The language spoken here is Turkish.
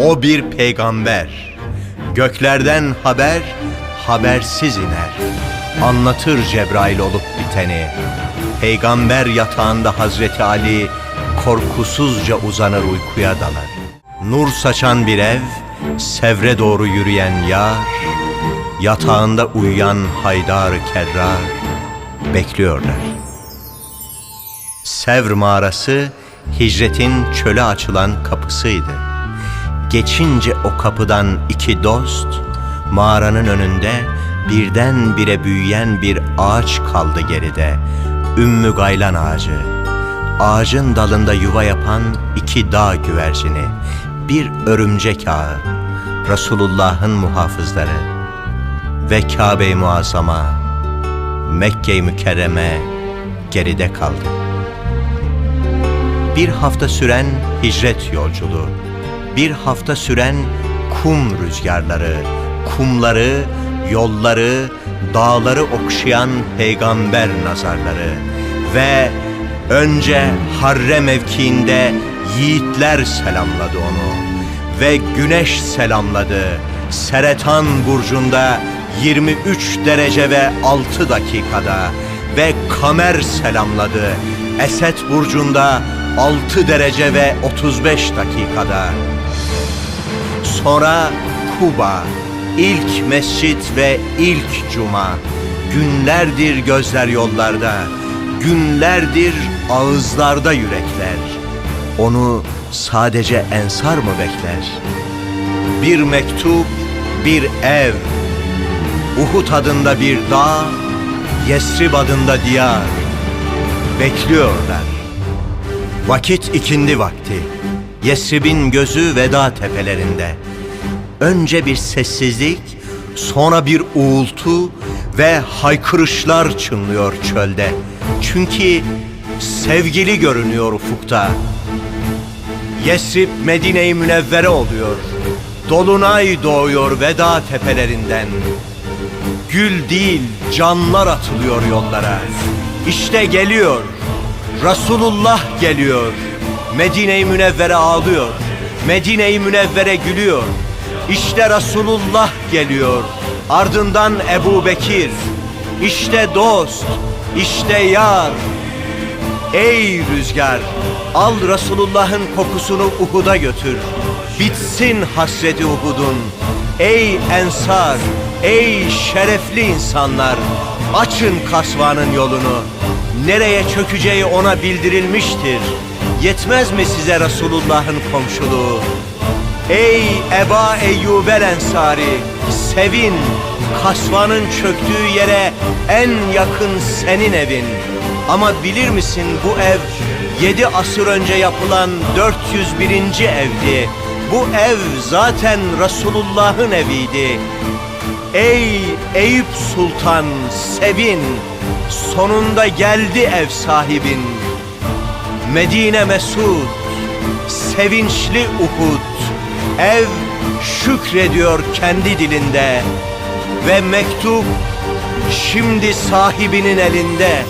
O bir peygamber. Göklerden haber, habersiz iner. Anlatır Cebrail olup biteni. Peygamber yatağında Hazreti Ali korkusuzca uzanır uykuya dalar. Nur saçan bir ev, sevre doğru yürüyen yar, yatağında uyuyan Haydar Kerrar bekliyorlar. Sevr mağarası hicretin çöle açılan kapısıydı. Geçince o kapıdan iki dost mağaranın önünde birdenbire büyüyen bir ağaç kaldı geride. Ümmü Gaylan ağacı. Ağacın dalında yuva yapan iki dağ güvercini, bir örümcek ağı, Resulullah'ın muhafızları ve Kabe-i Muazzama, Mekke-i Mükerreme geride kaldı. Bir hafta süren hicret yolculuğu, bir hafta süren kum rüzgarları, kumları, yolları, dağları okşayan peygamber nazarları ve önce Harre mevkiinde yiğitler selamladı onu ve güneş selamladı. Seretan burcunda 23 derece ve 6 dakikada ve Kamer selamladı. Esed burcunda 6 derece ve 35 dakikada. Sonra Kuba, ilk mescit ve ilk cuma. Günlerdir gözler yollarda, günlerdir ağızlarda yürekler. Onu sadece ensar mı bekler? Bir mektup, bir ev, Uhud adında bir dağ, Yesrib adında diyar. Bekliyorlar. Vakit ikindi vakti. Yesrib'in gözü veda tepelerinde. Önce bir sessizlik, sonra bir uğultu ve haykırışlar çınlıyor çölde. Çünkü sevgili görünüyor ufukta. Yesrib Medine-i Münevvere oluyor. Dolunay doğuyor veda tepelerinden. Gül değil canlar atılıyor yollara. İşte geliyor. Resulullah geliyor. Medine-i Münevvere ağlıyor. Medine-i Münevvere gülüyor. İşte Resulullah geliyor. Ardından Ebu Bekir. İşte dost. İşte yar. Ey rüzgar, al Resulullah'ın kokusunu Uhud'a götür. Bitsin hasreti Uhud'un. Ey ensar, ey şerefli insanlar, açın kasvanın yolunu. Nereye çökeceği ona bildirilmiştir. Yetmez mi size Resulullah'ın komşuluğu? Ey Eba Eyyubel Ensari, sevin, kasvanın çöktüğü yere en yakın senin evin. Ama bilir misin bu ev yedi asır önce yapılan 401. evdi. Bu ev zaten Resulullah'ın eviydi. Ey Eyüp Sultan sevin, sonunda geldi ev sahibin. Medine Mesud, sevinçli Uhud, ev şükrediyor kendi dilinde ve mektup şimdi sahibinin elinde.